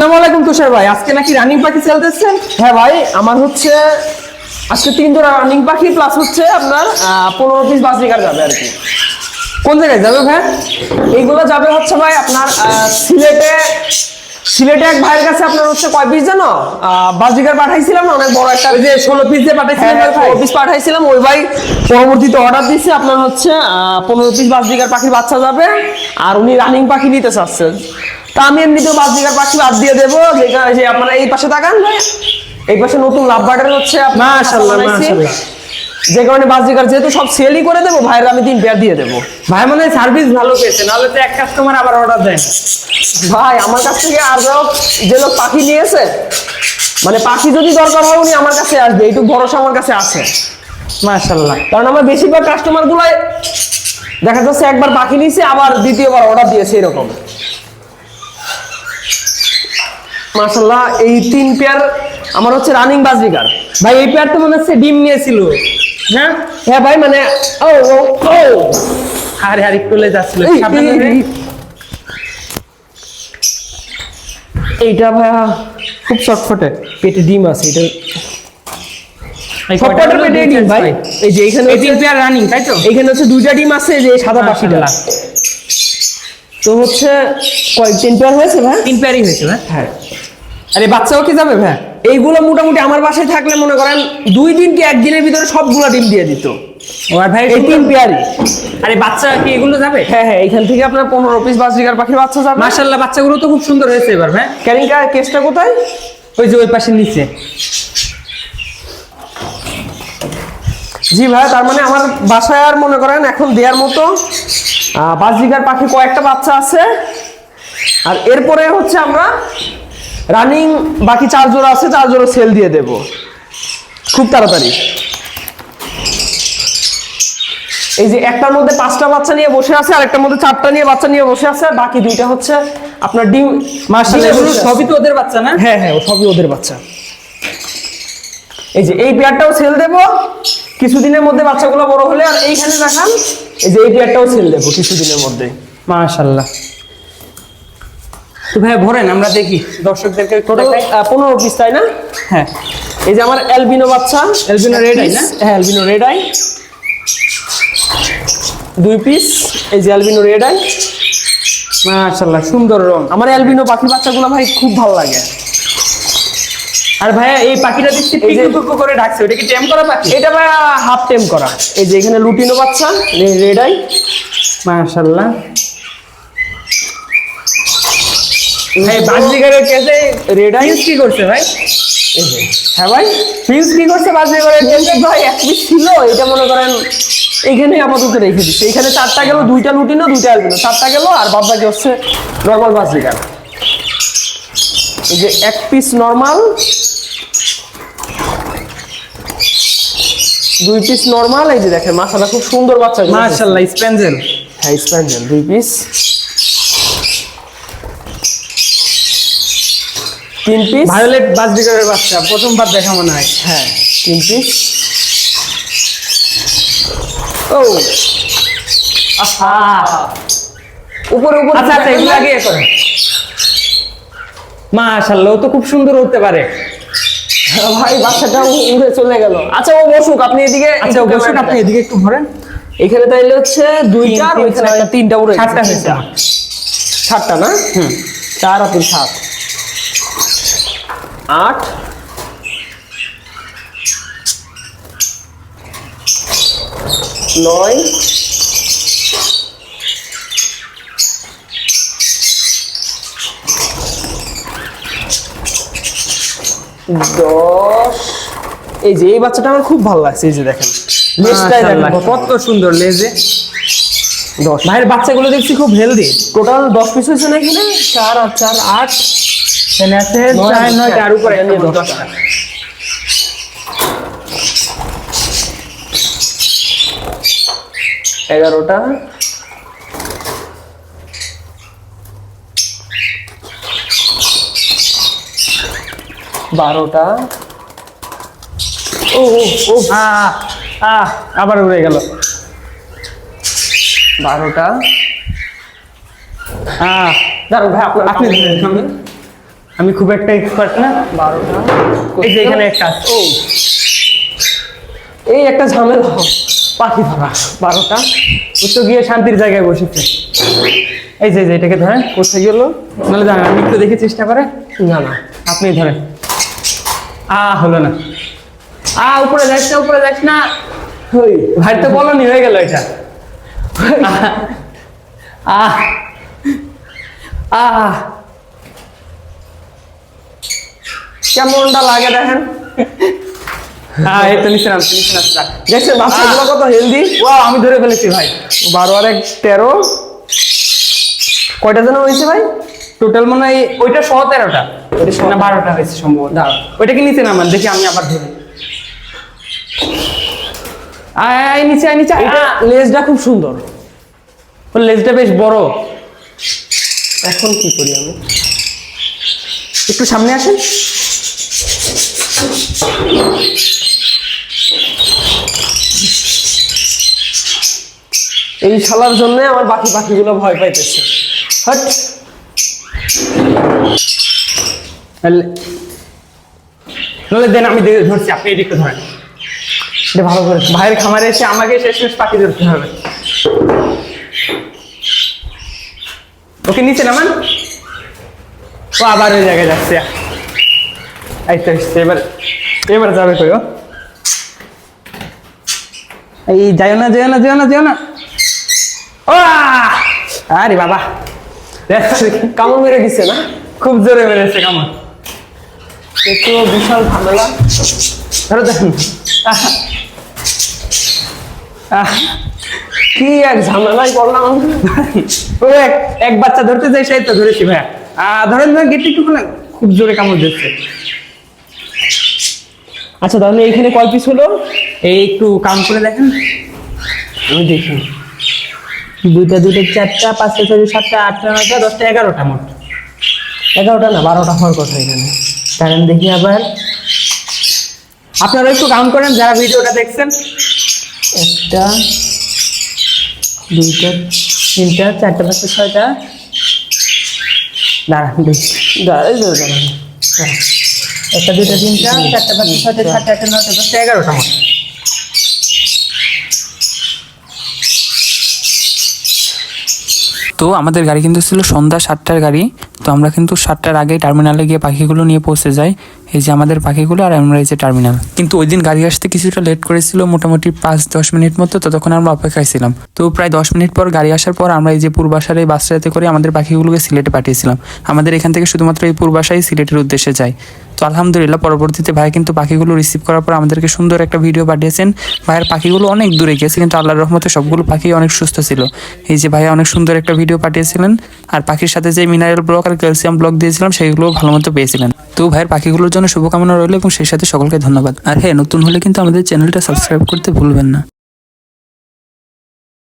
আসসালামু আলাইকুম তুষার ভাই আজকে নাকি রানিং পাখি চলতেছেন হ্যাঁ ভাই আমার হচ্ছে আজকে তিন জোড়া রানিং পাখি প্লাস হচ্ছে আপনার পনেরো পিস বাসরিকার যাবে আর কি। কোন জায়গায় যাবে ভাই? এইগুলো যাবে হচ্ছে ভাই আপনার সিলেটে সিলেটে এক ভাইয়ের কাছে আপনার হচ্ছে কয় পিস জানো? বাসরিকার পাঠাইছিলাম না অনেক বড় একটা যে ষোলো পিস দিয়ে পাঠাইছিলেন হ্যাঁ, পিস পাঠাইছিলাম ওই ভাই পরবর্তীতে অর্ডার দিচ্ছে আপনার হচ্ছে পনেরো পিস বাসদিকার পাখির বাচ্চা যাবে আর উনি রানিং পাখি নিতে চাচ্ছেন তা আমি এমনিতেও বাসদিকার পাখি বাদ দিয়ে দেবো। যেখানে যে আপনারা এই পাশে তাকান। এই পাশে নতুন লাভ বার্ডের হচ্ছে মাশাআল্লাহ, মাশাআল্লাহ। যে কারণে বাসদিকার যেহেতু সব সেলই করে দেবো ভাইয়ের আমি তিন পেয়ার দিয়ে দেবো। ভাই মনে সার্ভিস ভালো পেয়েছে নাহলে তো এক কাস্টমার আবার অর্ডার দেয়। ভাই আমার কাছ থেকে আর যাও যে লোক পাখি নিয়েছে মানে পাখি যদি দরকার হয় উনি আমার কাছে আসবে এইটুকু ভরসা আমার কাছে আছে। মাশাআল্লাহ। কারণ আমার বেশিরভাগ কাস্টমার গুলাই দেখা যাচ্ছে একবার পাখি নিয়েছে আবার দ্বিতীয়বার অর্ডার দিয়েছে এরকম। মাশাল্লাহ এই তিন পেয়ার আমার হচ্ছে রানিং বাজরিকার ভাই এই পেয়ার তো মনে হচ্ছে ডিম নিয়েছিল। হ্যাঁ? হ্যাঁ ভাই মানে ও ও ও। আরে আরে একটু লেজ আসছিল এই, সাবধানে এই, রে। এই। এইটা ভাইয়া খুব শর্টফটে পেটে ডিম আছে এটা ভাই, সব কয়টা কটার হলো? পেটে ডিম ভাই। এই যে এখানে এই হচ্ছে- তিন পেয়ার রানিং তাই তো? এইখানে হচ্ছে দুইটা ডিম আছে যে সাদা পাখিটা মাশাআল্লাহ। তো হচ্ছে কয়েক তিন পেয়ার হয়েছে ভাই? তিন পেয়ারই হয়েছে ভাই। হ্যাঁ। আরে বাচ্চাও কি যাবে ভাই? এইগুলো মোটামুটি আমার বাসায় থাকলে মনে করেন দুই দিন কি একদিনের ভিতরে সবগুলো ডিম দিয়ে দিত। আর ভাই এই তিন পেয়ারই আরে বাচ্চা কি এগুলো যাবে? হ্যাঁ হ্যাঁ এখান থেকে আপনার পনেরো পিস বাসরিকার পাখির বাচ্চা যাবে। মাশাআল্লাহ বাচ্চাগুলো তো খুব সুন্দর হয়েছে এবার ভাই। ক্যারিংকা কেসটা কোথায়? ওই যে ওই পাশে নিচে। জি ভাই তার মানে আমার বাসায় আর মনে করেন এখন দেওয়ার মতো আহ, বাজরিকার পাখি কয়েকটা বাচ্চা আছে। আর এরপরে হচ্ছে আমরা রানিং বাকি চার জোড়া আছে চার জোড়া সেল দিয়ে দেব। খুব তাড়াতাড়ি। এই যে একটার মধ্যে পাঁচটা বাচ্চা নিয়ে বসে আছে আর একটার মধ্যে চারটা নিয়ে বাচ্চা নিয়ে বসে আছে আর বাকি দুইটা হচ্ছে আপনার ডিম আছে। সবই তো ওদের বাচ্চা না? হ্যাঁ হ্যাঁ সবই ওদের বাচ্চা। এই যে এই পেয়ারটাও সেল দেব। কিছুদিনের মধ্যে বাচ্চাগুলো বড় হলে আর এইখানে দেখান এই যে এই পেয়ারটাও সেল দেবো কিছুদিনের মধ্যে। মাশাআল্লাহ তো ভাই ভরেন আমরা দেখি। দর্শকদেরকে পনেরো পিস তাই না? হ্যাঁ। এই যে আমার অ্যালবিনো বাচ্চা Albino এক red না? হ্যাঁ অ্যালবিনো রেড আই দুই পিস এই যে অ্যালবিনো রেড আই সুন্দর রং। আমার অ্যালবিনো পাখি বাচ্চাগুলো ভাই খুব ভালো লাগে। আর ভাইয়া এই পাখিটা দেখছি করে ডাকছে। ওটা কি টেম করা পাখি? এটা ভাই হাফ টেম করা। এই যে এখানে লুটিনো বাচ্চা রেড আই ভাই বাজরিগারের কেসে রেড আই কি করছে ভাই? হ্যাঁ ভাই প্রিন্স কি করছে ভাই এক পিস ছিল এটা মনে করেন আপাতত রেখে দিচ্ছে। এখানে চারটা গেল দুইটা লুটিনো দুইটা চারটা গেল আর বাদ বাকি হচ্ছে নর্মাল এই যে এক পিস নর্মাল দুই পিস নর্মাল এই যে দেখেন খুব সুন্দর বাচ্চা মাশাআল্লাহ স্পেঞ্জেল হ্যাঁ স্প্যান্ডেল দুই পিস তিন পিস ভায়োলেট বাজরিগারের বাচ্চা প্রথমবার দেখা মনে হয়। হ্যাঁ তিন পিস ও আহা। উপরে উপরে। আচ্ছা আচ্ছা এগুলো আগে করে মাশাআল্লাহ তো খুব সুন্দর উঠতে পারে। ভাই বাচ্চাটা উড়ে চলে গেল। আচ্ছা ও বসুক আপনি এদিকে আচ্ছা ক্যামেরাটা আপনি এদিকে একটু ভরেন এখানে তাইলে হচ্ছে দুইটা আর ওইখানে একটা তিনটা উড়ে সাতটা হয়েছে। সাতটা না? হুম। চার আর তিন সাত। আট। নয়। দশ। এই যে এই বাচ্চাটা আমার খুব ভালো লাগছে এই যে দেখেন। লেজটাই দেখেন কত সুন্দর লেজে। দশ। ভাইয়ের বাচ্চাগুলো দেখছি খুব হেলদি টোটাল দশ পিস হয়েছে না? এখানে চার আর চার আট। এখানে আছে চার নয় তার উপরে এটা নিয়ে একটা দশটা। দশটা। এগারোটা। বারোটা। ও ও আহ আবার উড়ে গেল। বারোটা। আহ দাঁড়ান ভাই আপনার আপনি আমি- খুব একটা এক্সপার্ট না। বারোটা। এই যে এখানে একটা ও। এই একটা ঝামেলা। পাখি ধরা। বারোটা। ও তো গিয়ে শান্তির জায়গায় বসেছে। এই যে এটাকে ধরেন। কোথায় গেল? নাহলে জানেন আমি একটু দেখে চেষ্টা করে। না না। আপনি ধরেন। আ হলো না। আ উপরে যাস না উপরে যাস না। ওই ভাই তো বলনি হয়ে গেল এটা। আহ আহ কেমনটা লাগে দেখেন? হ্যাঁ এই তো নিচে নামছে নিচে নামছে। দেখছেন বাচ্চাগুলো কত হেলদি আমি ধরে ফেলেছি ভাই। বারো আর এক তেরো। কয়টা যেন হয়েছে ভাই? টোটাল মনে হয় ওইটা সহ তেরোটা। ওইটা সহ বারোটা হয়েছে সম্ভবত। ওইটা কি নিচে নামান? দেখি আমি আবার ধরি। আয় নিচে আয় নিচে লেজটা খুব সুন্দর। ওর লেজটা বেশ বড়। এখন কি করি আমি? একটু সামনে আসেন। এই শালার জন্য আমার বাকি পাখিগুলো ভয় পাইতেছে। দেন আমি ধরছি, আপনি এদিকে ধরেন। এটা ভালো করে ভাইয়ের খামারে এসে আমাকে শেষমেশ পাখি ধরতে হবে। ওকে, নিচে নামান। ও আবার ওই জায়গায় যাচ্ছে। এই তো এবার এবার যাবে কই এই যাইও না যেও না যেও না যেও না। ও! আরে বাবা। কামড় মেরে দিছে না? খুব জোরে মেরেছে কামড়। একটু বিশাল ঝামেলা। ধরো দেখুন! কি এক ঝামেলায় পড়লাম আমি। ও এক এক বাচ্চা ধরতে যাই সেই তো ধরেছি ভাইয়া। আহ, ধরেন গেটটি একটু খোলেন। খুব জোরে কামড় দিচ্ছে। আচ্ছা তাহলে এইখানে কয় পিস হলো? এই একটু কাম করে দেখেন। আমি দেখি। দুইটা দুইটা চারটা পাঁচটা ছয়টা সাতটা আটটা নয়টা দশটা এগারোটা মোট। এগারোটা না বারোটা হওয়ার কথা এখানে। কারণ দেখি আবার। আপনারা একটু কাউন্ট করেন যারা ভিডিওটা দেখছেন। একটা দুইটা তিনটা চারটা পাঁচটা ছয়টা। দাঁড়ান দেখি। দাঁড়া, দাঁড়া। একটা দুইটা তিনটা চারটা পাঁচটা ছয়টা সাতটা আটটা নয়টা দশটা এগারোটা মোট তো আমাদের গাড়ি কিন্তু ছিল সন্ধ্যা সাতটার গাড়ি। তো আমরা কিন্তু সাতটার আগে টার্মিনালে গিয়ে পাখিগুলো নিয়ে পৌঁছে যাই। এই যে আমাদের পাখিগুলো আর আমরা এই যে টার্মিনাল। কিন্তু ওই দিন গাড়ি আসতে কিছুটা লেট করেছিল মোটামুটি পাঁচ দশ মিনিট মতো ততক্ষণ আমরা অপেক্ষায় ছিলাম। তো প্রায় দশ মিনিট পর গাড়ি আসার পর আমরা এই যে পূর্বাসার এই বাসটাতে করে আমাদের পাখিগুলোকে সিলেটে পাঠিয়েছিলাম। আমাদের এখান থেকে শুধুমাত্র এই পূর্বাসাই সিলেটের উদ্দেশ্যে যায়। তো আলহামদুলিল্লাহ, পরবর্তীতে ভাই কিন্তু পাখিগুলো রিসিভ করার পর আমাদেরকে সুন্দর একটা ভিডিও পাঠিয়েছেন। ভাইয়ের পাখিগুলো অনেক দূরে গিয়েছে, কিন্তু আল্লাহর রহমতে সবগুলো পাখি অনেক সুস্থ ছিল। এই যে ভাইয়া অনেক সুন্দর একটা ভিডিও পাঠিয়েছিলেন, আর পাখির সাথে যে মিনারেল ব্লক আর ক্যালসিয়াম ব্লক দিয়েছিলাম সেইগুলো ভালো মতো পেয়েছিলেন। তো ভাইয়ের পাখিগুলোর জন্য শুভকামনা রইল এবং সেই সাথে সকলকে ধন্যবাদ। আর হ্যাঁ নতুন হলে কিন্তু আমাদের চ্যানেলটা সাবস্ক্রাইব করতে ভুলবেন না।